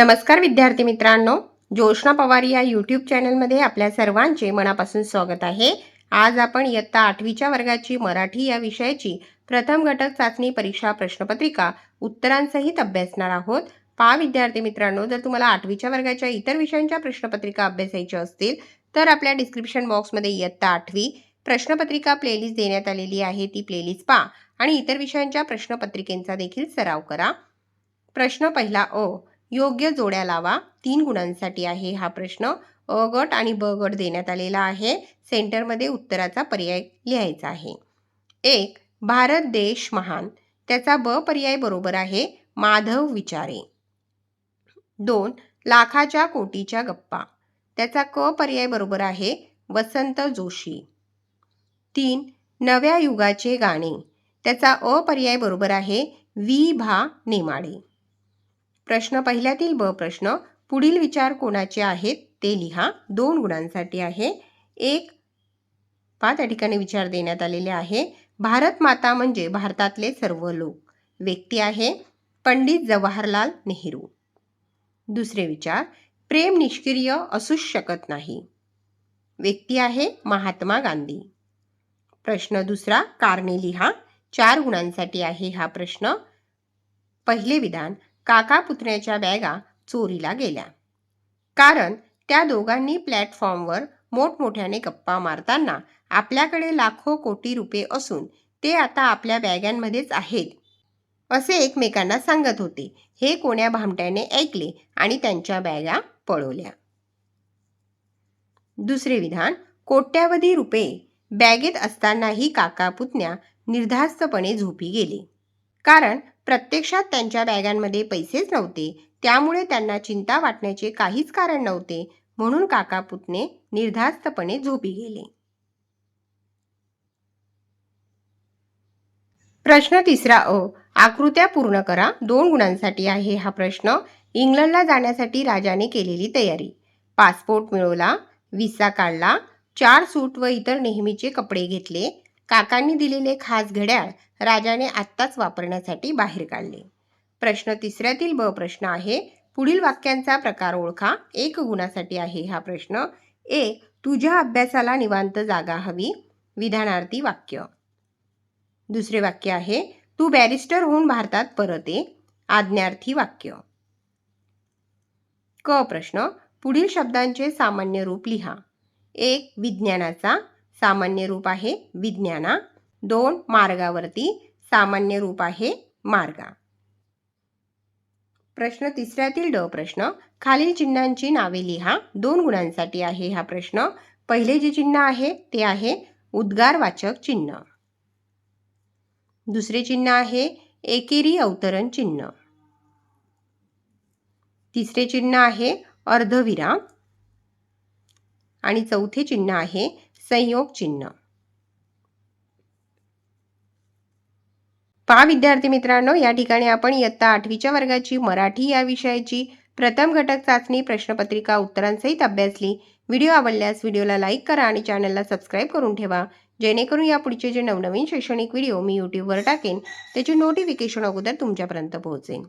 नमस्कार विद्यार्थी मित्रांनो. जोशना पवार या यूट्यूब चॅनलमध्ये आपल्या सर्वांचे मनापासून स्वागत आहे. आज आपण इयत्ता आठवीच्या वर्गाची मराठी या विषयाची प्रथम घटक चाचणी परीक्षा प्रश्नपत्रिका उत्तरांसहित अभ्यासणार आहोत. पहा विद्यार्थी मित्रांनो जर तुम्हाला आठवीच्या वर्गाच्या इतर विषयांच्या प्रश्नपत्रिका अभ्यासायच्या असतील तर आपल्या डिस्क्रिप्शन बॉक्समध्ये इयत्ता आठवी प्रश्नपत्रिका प्लेलिस्ट देण्यात आलेली आहे. ती प्लेलिस्ट पहा आणि इतर विषयांच्या प्रश्नपत्रिकेंचा देखील सराव करा. प्रश्न पहिला अ योग्य जोड्या लावा. तीन गुणांसाठी आहे हा प्रश्न. अ गट आणि ब गट देण्यात आलेला आहे. सेंटरमध्ये उत्तराचा पर्याय लिहायचा आहे. एक भारत देश महान. त्याचा ब पर्याय बरोबर आहे. माधव विचारे. दोन लाखाच्या कोटीच्या गप्पा. त्याचा क पर्याय बरोबर आहे. वसंत जोशी. तीन नव्या युगाचे गाणे. त्याचा अ पर्याय बरोबर आहे. वी. भा. नेमाडे. प्रश्न पहिल्यातील ब प्रश्न. पुढील विचार कोणाचे आहेत ते लिहा. दोन गुणांसाठी आहे. एक पा त्या ठिकाणी विचार देण्यात आलेले आहे. भारत माता म्हणजे भारतातले सर्व लोक. व्यक्ती आहे पंडित जवाहरलाल नेहरू. दुसरे विचार प्रेम निष्क्रिय असूच शकत नाही. व्यक्ती आहे महात्मा गांधी. प्रश्न दुसरा कारणे लिहा. चार गुणांसाठी आहे हा प्रश्न. पहिले विधान काका पुतण्याच्या बॅगा चोरीला गेल्या. कारण त्या दोघांनी प्लॅटफॉर्मवर मोठमोठ्याने गप्पा मारताना आपल्याकडे लाखो कोटी रुपये असून ते आता आपल्या बॅगांमध्येच आहेत असे एकमेकांना सांगत होते. हे कोण्या भामट्याने ऐकले आणि त्यांच्या बॅगा पळवल्या. दुसरे विधान कोट्यावधी रुपये बॅगेत असतानाही काका पुतण्या निर्धास्तपणे झोपी गेले. कारण प्रत्यक्षात त्यांच्या बॅगांमध्ये पैसेच नव्हते. त्यामुळे त्यांना चिंता वाटण्याचे काहीच कारण नव्हते. म्हणून काका पुतणे निर्धास्तपणे झोपी गेले. प्रश्न तिसरा अ. आकृत्या पूर्ण करा. दोन गुणांसाठी आहे हा प्रश्न. इंग्लंडला जाण्यासाठी राजाने केलेली तयारी. पासपोर्ट मिळवला. विसा काढला. चार सूट व इतर नेहमीचे कपडे घेतले. काकांनी दिलेले खास घड्याळ राजाने आत्ताच वापरण्यासाठी बाहेर काढले. प्रश्न तिसऱ्यातील ब प्रश्न आहे पुढील वाक्यांचा प्रकार ओळखा. एक गुणासाठी आहे हा प्रश्न. एक तुझ्या अभ्यासाला निवांत जागा हवी. विधानार्थी वाक्य. दुसरे वाक्य आहे तू बॅरिस्टर होऊन भारतात परत. ये आज्ञार्थी वाक्य. क प्रश्न पुढील शब्दांचे सामान्य रूप लिहा. एक विज्ञानाचा. सामान्य रूप आहे विज्ञाना. दोन मार्गावरती. सामान्य रूप आहे मार्गा. प्रश्न तिसऱ्यातील ड प्रश्न. खालील चिन्हांची नावे लिहा. दोन गुणांसाठी आहे हा प्रश्न. पहिले जे चिन्ह आहे ते आहे उद्गारवाचक चिन्ह. दुसरे चिन्ह आहे एकेरी अवतरण चिन्ह. तिसरे चिन्ह आहे अर्धविराम. आणि चौथे चिन्ह आहे संयोग चिन्ह. पहा विद्यार्थी मित्रांनो या ठिकाणी आपण इयत्ता आठवीच्या वर्गाची मराठी या विषयाची प्रथम घटक चाचणी प्रश्नपत्रिका उत्तरांसहित अभ्यासली व्हिडिओ आवडल्यास व्हिडिओला लाईक करा आणि चॅनलला सबस्क्राईब करून ठेवा. जेणेकरून या पुढचे जे नवनवीन शैक्षणिक व्हिडिओ मी यूट्यूबवर टाकेन त्याची नोटिफिकेशन अगोदर तुमच्यापर्यंत पोहोचेन.